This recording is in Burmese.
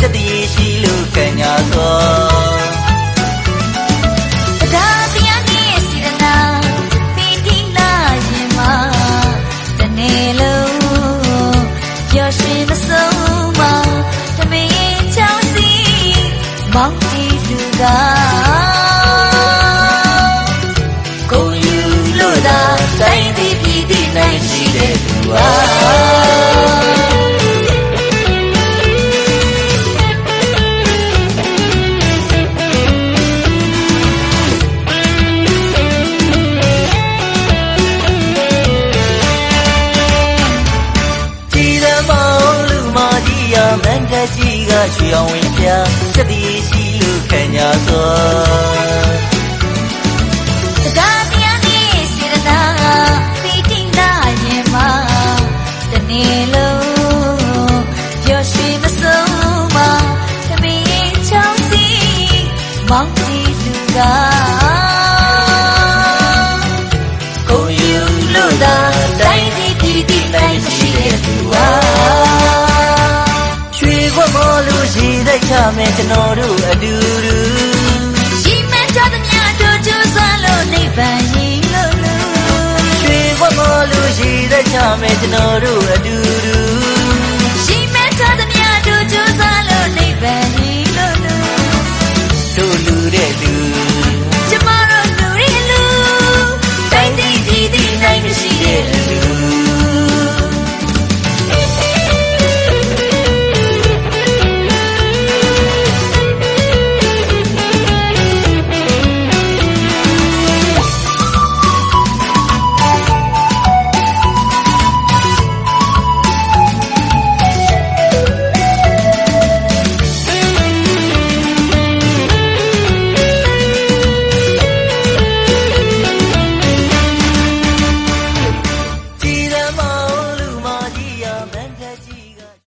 တတည်ရှိလို့ကညာသောတရားတရားနဲ့စီရနာပီတိနာရင်မှာတနေ့လုံးပျော်ရွှင်မဆုံးမတမင်ချောင်းစီမောင်တီလူကကိုယူလို့သာတိုင်းပြည်ပြည်တည်နိုင်ရှိတဲ့သူပါ တကြီးကရွှေအောင်ဝင်ပြတတည်ရှိလို့ခံညာသောတရားတရားနဲ့စေရနာပီတိနာရင်မှာတနေ့လုံးပျော်ရွှင်မဆုံးမတမင်ချောင်းစီမောင်တီလူကကို မယ်ကျွန်တော်တို့အတူတူရှိမတော်သမျှတို့ကျိုးစားလို့နိဗ္ဗာန်ရင်လို့လို့ရွှေခွက်မောလို့ရှိလိုက်ချမယ်ကျွန်တော်တို့အတူတူ